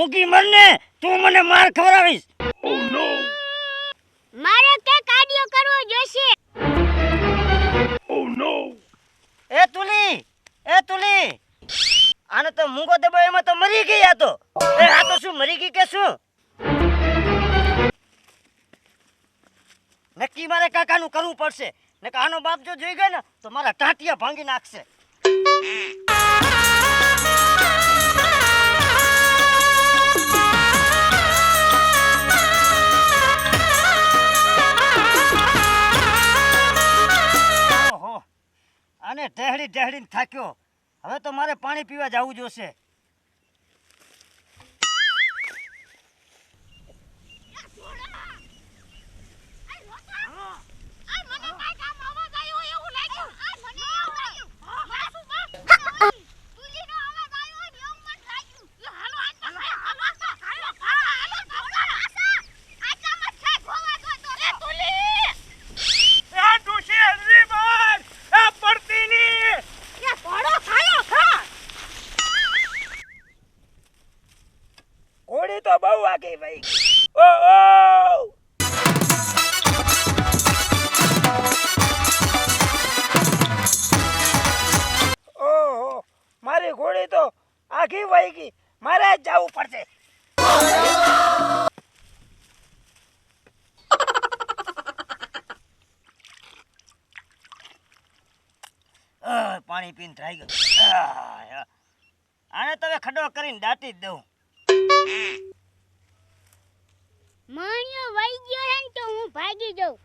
મૂકી મરને તું મને માર ખવડાવીશ. મારે કે કાર્ડિયો કરવો જોશે? એ તુલી એ તુલી. આને તો મૂંગો એમાં તો મરી ગઈ આ તો. એ આ તો શું મરી ગઈ કે શું? નક્કી મારે કાકાનું કરવું પડશે. ને આનો બાપ જો જોઈ ગયો ને તો મારા ટાંટિયા ભાંગી નાખશે. આને ટેહડી ટેહડીને થાક્યો. હવે તો મારે પાણી પીવા જવું જોશે આ ડોશી હલરી માર આ પડતી ની ઘોડી તો બહુ વાગી ભાઈ. ઓ ઓ મારી ઘોડી તો આખી વહી ગઈ. મારે જ જવું પડશે. પાણી પીને થઈ ગયું. આને તમે ખડો કરીને દાટી જ દઉં. માણ્યો વઈ ગયો હે તો હું ભાગી જાઉં.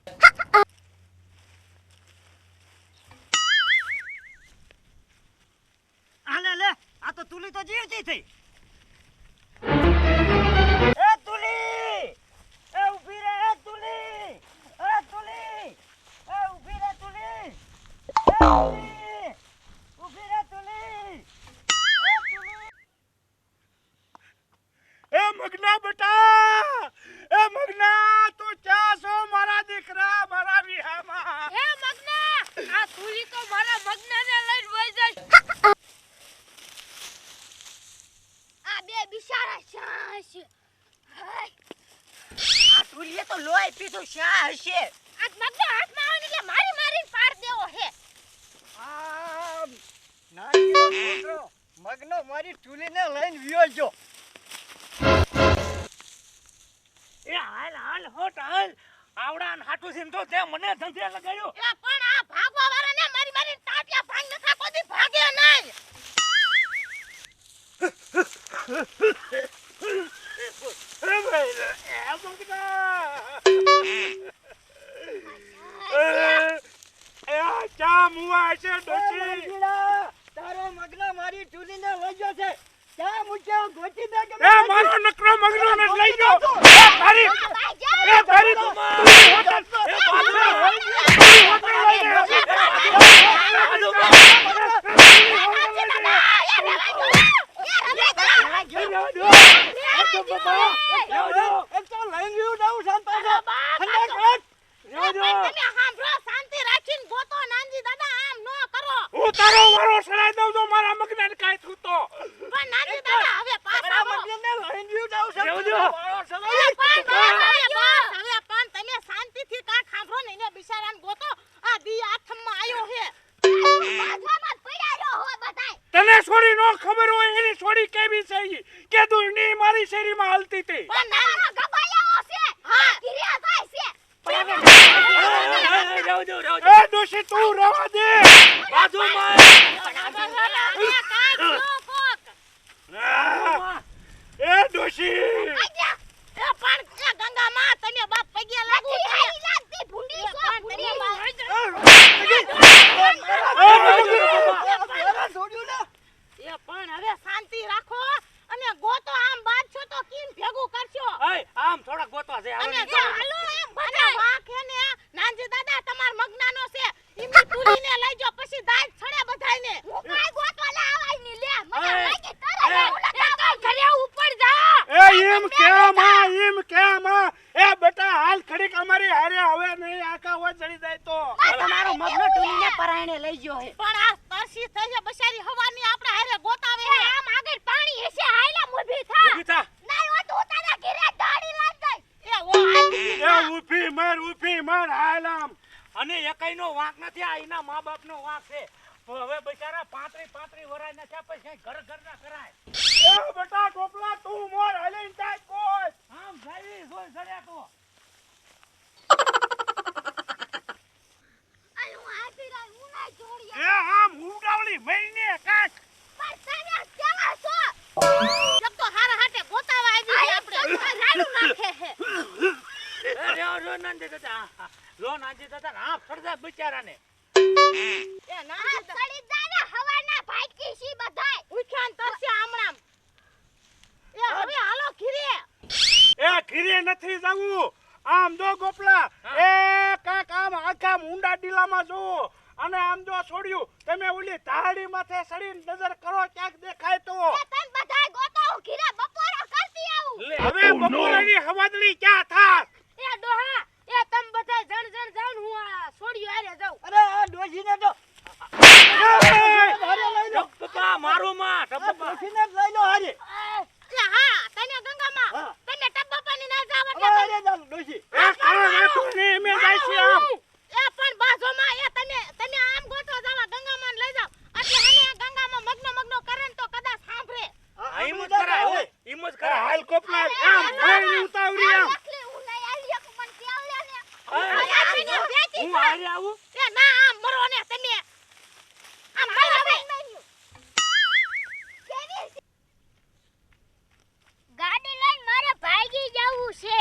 આલે લે આ તો તુલી તો જીવતી થઈ એ તુલી એ ઊભી રહે એ તુલી એ તુલી એ ઊભી રહે તુલી એ તુલી ઊભી રહે તુલી એ તુલી એ મગના બેટા એ મગના તું ક્યાં છો મારા દીકરા મારા વિહામાં એ મગના આ તુલી તો મારા મગનાને લઈને વઈ જાય આ બે બિચારા શા છે હાય આ તુલીએ તો લોહી પીધું શા હશે? આ મગના હાથમાં આવે એટલે મારી મારી પાર દેવો હે. આમ નાનકડો છોકરો મગનો મારી ચૂલીને લઈને વિયો જો એ હાલ હાલ હોટ હાલ. આવડા હાટુ સિંધો તો તે મને ધંધે લગાડ્યો. એ પણ આ ભાગવા વાળાને મારી મારીને ટાટિયા ભાંગ નખા કોદી ભાગે નહીં એ ભાઈ એ મગના એ આ મુવા છે ડોશી તારો મગનો મારી ચૂલીને લઈ ગયો છે ક્યાં મૂક્યો ગોતી દે કે એ મારો નકરો મગનો ને લઈ ગયો એ તારી એ તારી તો હોટલ એ ગયું છે ઠંડા કર તમે સાંભળો શાંતિ રાખીને ગોતો નાનજી દાદા આમ ન કરો હું તારો વારો સડાઈ દઉં તો મારા મગને કાઈ થયું તો. પણ નાની દાદા હવે પાછા આવો. મગને લઈને જીવ જાવ રહેવા શાંતા હવે પણ તમે શાંતિથી કાંઈક સાંભળો ને એને બિચારાને ગોતો. આ દી આથમમાં આયો હે. બાજવામાં જ પડ્યા રહો હો બધાય. તને છોડી નો ખબર હોય એની છોડી કેવી છે ઈ? કે તું ની મારી શેરીમાં હાલતી હતી? પણ નાના ગબાયાઓ છે. હા. ગિર્યા થાય છે. એ ડોશી તું રવા દે. બાજુમાં! એ ડોશી મારા છોડ્યું ને આમ થોડા ગોતવા છે પછી દાજ છડે બધાયને હું કાઈ ગોતવાલા આવાયની લે મને એ, લાગે તારા એ, જેવું એ લગાવ તો ઘરે ઉપર જા એ એમ કેમ હા એમ કેમ હા એ બેટા હાલ ખડીક અમારી હારે હવે નહીં આખા હોય ચડી જાય તો તમારો મગનો તુલીને પરાયણે લઈ ગયો હે પણ થઈ છે બસારી હવાની આપણે હારે ગોતાવે હે. આમ આગળ પાણી હશે હાયલા મૂભી થા. ઊભી થા. ના એ ઊભી માર ઊભી માર હાલ અને અને એકઈનો વાંક નથી આ એના મા બાપનો વાંક છે. હવે બિચારા પાંત્રી પાંત્રી વરાયના છે પછી ઘર ઘર ના કરાય. એ બેટા ટોપલા તું મોર હલીન જાય કોઈ. આમ જઈ જોઈ જડ્યા તો. અરે હું આપી રહ્યો હું જોડી એ ઉડાવલી મહિને કાચ પર તમે કેવા છો? જબ તો હાર હાટે ગોતાવા આવી આપણે? રાડું નાખે હે એ રો રો દાદા. રો નાંજે દાદા આમ સડદા બિચારાને. એ ના આ સડી જાવે હવાના ભાઈકી સી બધાય. ઉઠ્યા ને તરસ્યા આમણામ. એ હવે હાલો ખીરે. એ ખીરે નથી જાવું. આમ જો ગોપલા એ કાક આમ આખા ઊંડા ડીલામાં જો અને આમ જો છોડ્યું તમે ઓલી ધાડી માથે સડીને નજર કરો ક્યાંક દેખાય તો. બપોરો કરતી આવું. હવે બપોરની હવાદળી ક્યાં થાસ એ ડોહા એ તમ બધા જણ જણ જાવ હું આ છોડ્યું આરે જાઉં અરે આ ડોશીને તો ટપકા મારો માં ટપકા ડોશીને જ લઈ લો હારી એ હા તને ગંગામાં હા. તને ટબ્બા પાણી ના જાવ હવે એટલે હારે ચાલો ડોશી એ કાળો રેતો ને એમે જાય છે આમ એ પણ બાજુમાં એ તને તને આમ ગોઠો જાવા ગંગામાં લઈ જાવ એટલે હને આ ગંગામાં મગ્ન મગ્ન કરે ને તો કદાચ સાંભળે આ ઈમ જ કરાય હો ઈમ જ કરાય હાલ કોપલા આમ ભાઈ ઉતાવળી આમ એકલી હું લઈ આલી એક મન કેવ લે ને આ, તને હારે આવું એ ના આમ મરો ને તમે આમ મારો હવે ગાડી લઈને મારે ભાગી જવું છે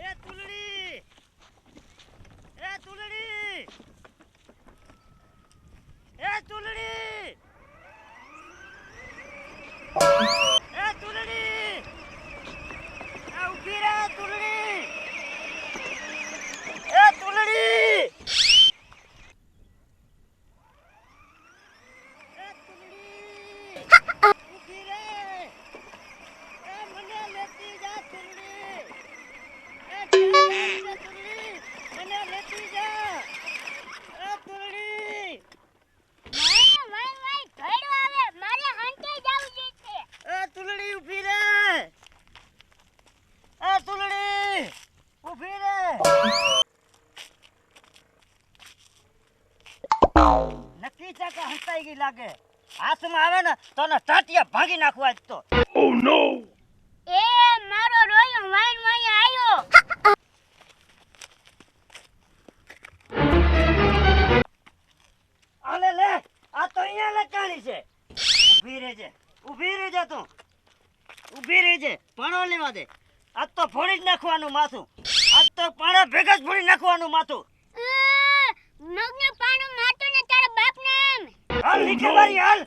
એ તુલડી એ તુલડી એ તુલડી એ તુલડી એ ઊભી રહે તુલડી એ તુલડી એ તુલડી ઊભી રહે એ મને લેતી જા તુલડી એ ક્યાં જાય છે તુલડી મને લેતી જા એ તુલડી મારે વાઈ વાઈ ઘડો આવે મારે હંતે જવું છે એ તુલડી ઊભી રહે એ તુલડી ઊભી રહે નક્કી છે કે હંતાઈ ગઈ લાગે. હાથમાં આવે ને તો ને ટાટિયા ભાંગી નાખવા આજ તો. એ મારો રોયો વાઈન વાઈ આવ્યો આલે લે આ તો અહીંયા લટકાણી છે. ઊભી રહેજે ઊભી રહેજે તું. ઊભી રહેજે પાણો લેવા દે. આજ તો ફોડી જ નાખવાનું માથું. આજ તો પાણા ભેગા જ ફોડી નાખવાનું માથું. મગને પાણું માતો ને તારા બાપ નામ હાલ નીચે મારી હાલ.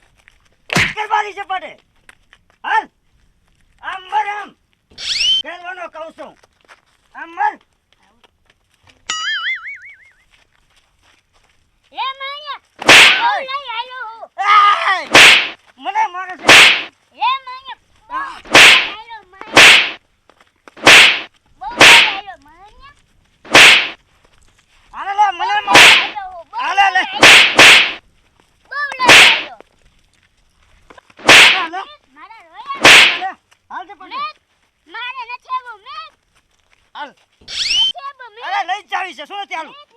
નીચે મારી છે પડે હાલ. આમ મર આમ. ખેલવાનો કહું છું. આમ મર એ માયા બહુ લઈ આયો હું આય! મને મારે છે એ માયા બહુ લઈ આયો માયા બહુ લઈ આયો માયા હાલે લે મને બહુ મારે લઈ આયો હું, બહુ હાલે લે. લઈ આયો. બહુ લઈ આયો હાલે મારા રોયા લે હાલ છે પડે મેં મારે નથી આવું મેં હાલ